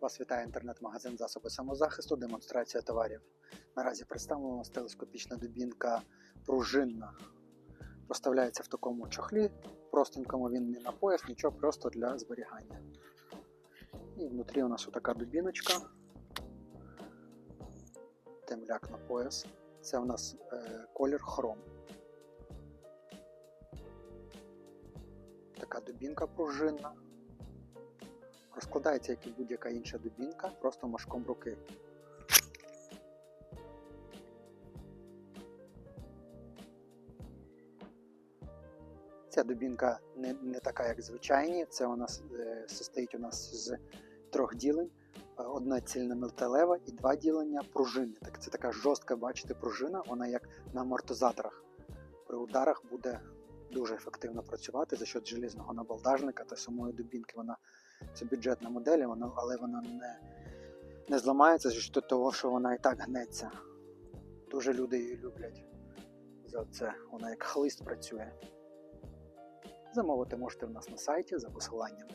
Вас вітає інтернет-магазин засоби самозахисту, демонстрація товарів. Наразі представлена у нас телескопічна дубінка пружинна. Поставляється в такому чохлі, простенькому він не на пояс, нічого, просто для зберігання. І внутрі у нас отака дубіночка. Темляк на пояс. Це у нас е, колір хром. Така дубінка пружинна. Розкладається, як і будь-яка інша дубінка, просто машком руки. Ця дубінка не, не така, як звичайні. Це у нас е, состоїть у нас з трьох ділень. Е, Одна цільна металева і два ділення пружини. Так, це така жорстка, бачите, пружина, вона як на амортизаторах. При ударах буде дуже ефективно працювати за счет желізного набалдажника та самої дубінки. Вона це бюджетна модель, вона, але вона не, не зламається счет того, що вона і так гнеться. Дуже люди її люблять за це. Вона як хлист працює. Замовити можете в нас на сайті за посиланням.